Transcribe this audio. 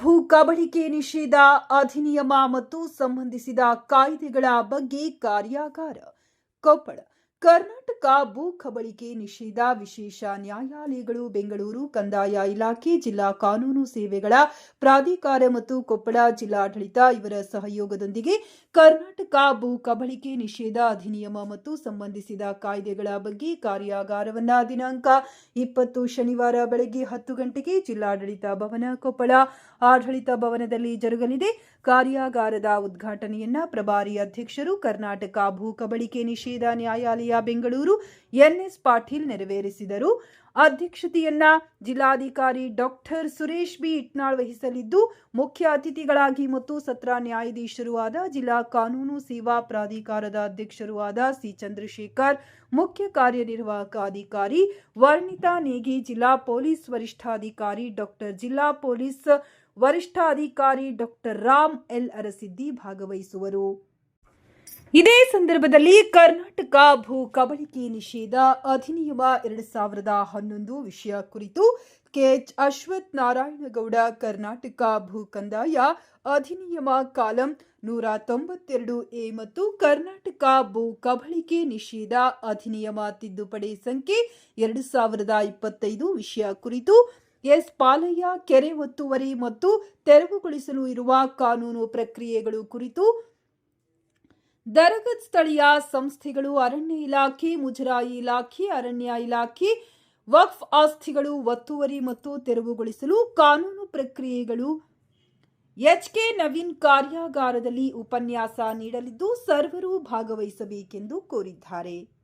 ಭೂ ಕಬಳಿಕೆ ನಿಷೇಧ ಅಧಿನಿಯಮ ಮತ್ತು ಸಂಬಂಧಿಸಿದ ಕಾಯ್ದೆಗಳ ಬಗ್ಗೆ ಕಾರ್ಯಾಗಾರ ಕೊಪ್ಪಳ. ಕರ್ನಾಟಕ ಭೂ ಕಬಳಿಕೆ ನಿಷೇಧ, ವಿಶೇಷ ನ್ಯಾಯಾಲಯಗಳು, ಬೆಂಗಳೂರು ಕಂದಾಯ ಇಲಾಖೆ, ಜಿಲ್ಲಾ ಕಾನೂನು ಸೇವೆಗಳ ಪ್ರಾಧಿಕಾರ ಮತ್ತು ಕೊಪ್ಪಳ ಜಿಲ್ಲಾಡಳಿತ ಇವರ ಸಹಯೋಗದೊಂದಿಗೆ ಕರ್ನಾಟಕ ಭೂ ಕಬಳಿಕೆ ನಿಷೇಧ ಅಧಿನಿಯಮ ಮತ್ತು ಸಂಬಂಧಿಸಿದ ಕಾಯ್ದೆಗಳ ಬಗ್ಗೆ ಕಾರ್ಯಾಗಾರವನ್ನ ದಿನಾಂಕ ಇಪ್ಪತ್ತು ಶನಿವಾರ ಬೆಳಗ್ಗೆ ಹತ್ತು ಗಂಟೆಗೆ ಜಿಲ್ಲಾಡಳಿತ ಭವನ ಕೊಪ್ಪಳ ಆಡಳಿತ ಭವನದಲ್ಲಿ ಜರುಗಲಿದೆ. ಕಾರ್ಯಾಗಾರದ ಉದ್ಘಾಟನೆಯನ್ನ ಪ್ರಭಾರಿ ಅಧ್ಯಕ್ಷರು ಕರ್ನಾಟಕ ಭೂ ಕಬಳಿಕೆ ನಿಷೇಧ ನ್ಯಾಯಾಲಯ ಬೆಂಗಳೂರು ಎನ್ಎಸ್ ಪಾಟೀಲ್ ನೆರವೇರಿಸಿದರು. ಅಧ್ಯಕ್ಷತೆಯನ್ನ ಜಿಲ್ಲಾಧಿಕಾರಿ ಡಾಕ್ಟರ್ ಸುರೇಶ್ ಬಿ ಇಟ್ನಾಳ್ ವಹಿಸಲಿದ್ದು, ಮುಖ್ಯ ಅತಿಥಿಗಳಾಗಿ ಮತ್ತು ಸತ್ರ ನ್ಯಾಯಾಧೀಶರೂ ಆದ ಜಿಲ್ಲಾ ಕಾನೂನು ಸೇವಾ ಪ್ರಾಧಿಕಾರದ ಅಧ್ಯಕ್ಷರೂ ಆದ ಸಿ ಚಂದ್ರಶೇಖರ್, ಮುಖ್ಯ ಕಾರ್ಯನಿರ್ವಾಹಕ ಅಧಿಕಾರಿ ವರ್ಣಿತಾ ನೇಗಿ, ಜಿಲ್ಲಾ ಪೊಲೀಸ್ ವರಿಷ್ಠಾಧಿಕಾರಿ ಡಾಕ್ಟರ್ ಜಿಲ್ಲಾ ಪೊಲೀಸ್ ವರಿಷ್ಠಾಧಿಕಾರಿ ಡಾಕ್ಟರ್ ರಾಮ್ ಎಲ್ ಅರಸಿದ್ದಿ ಭಾಗವಹಿಸುವರು. ಇದೇ ಸಂದರ್ಭದಲ್ಲಿ ಕರ್ನಾಟಕ ಭೂ ಕಬಳಿಕೆ ನಿಷೇಧ ಅಧಿನಿಯಮ ಎರಡು ಸಾವಿರದ ಹನ್ನೊಂದು ವಿಷಯ ಕುರಿತು ಕೆಎಚ್ ಅಶ್ವಥ್ ನಾರಾಯಣಗೌಡ ಕರ್ನಾಟಕ ಭೂ ಕಂದಾಯ ಅಧಿನಿಯಮ ಕಾಲಂ ನೂರ ತೊಂಬತ್ತೆರಡು ಎ ಮತ್ತು ಕರ್ನಾಟಕ ಭೂ ಕಬಳಿಕೆ ನಿಷೇಧ ಅಧಿನಿಯಮ ತಿದ್ದುಪಡಿ ಸಂಖ್ಯೆ ಎರಡು ಸಾವಿರದ ಇಪ್ಪತ್ತೈದು ವಿಷಯ ಕುರಿತು ಎಸ್ ಪಾಲಯ್ಯ ಕೆರೆ ಒತ್ತುವರಿ ಮತ್ತು ತೆರವುಗೊಳಿಸಲು ಇರುವ ಕಾನೂನು ಪ್ರಕ್ರಿಯೆಗಳು ಕುರಿತು ದರಗತ್ ಸ್ಥಳೀಯ ಸಂಸ್ಥೆಗಳು, ಅರಣ್ಯ ಇಲಾಖೆ, ಮುಜರಾಯಿ ಇಲಾಖೆ, ಅರಣ್ಯ ಇಲಾಖೆ, ವಕ್ಫ್ ಆಸ್ತಿಗಳು ಒತ್ತುವರಿ ಮತ್ತು ತೆರವುಗೊಳಿಸಲು ಕಾನೂನು ಪ್ರಕ್ರಿಯೆಗಳು. ಎಚ್ಕೆ ನವೀನ್ ಕಾರ್ಯಾಗಾರದಲ್ಲಿ ಉಪನ್ಯಾಸ ನೀಡಲಿದ್ದು, ಸರ್ವರು ಭಾಗವಹಿಸಬೇಕೆಂದು ಕೋರಿದ್ದಾರೆ.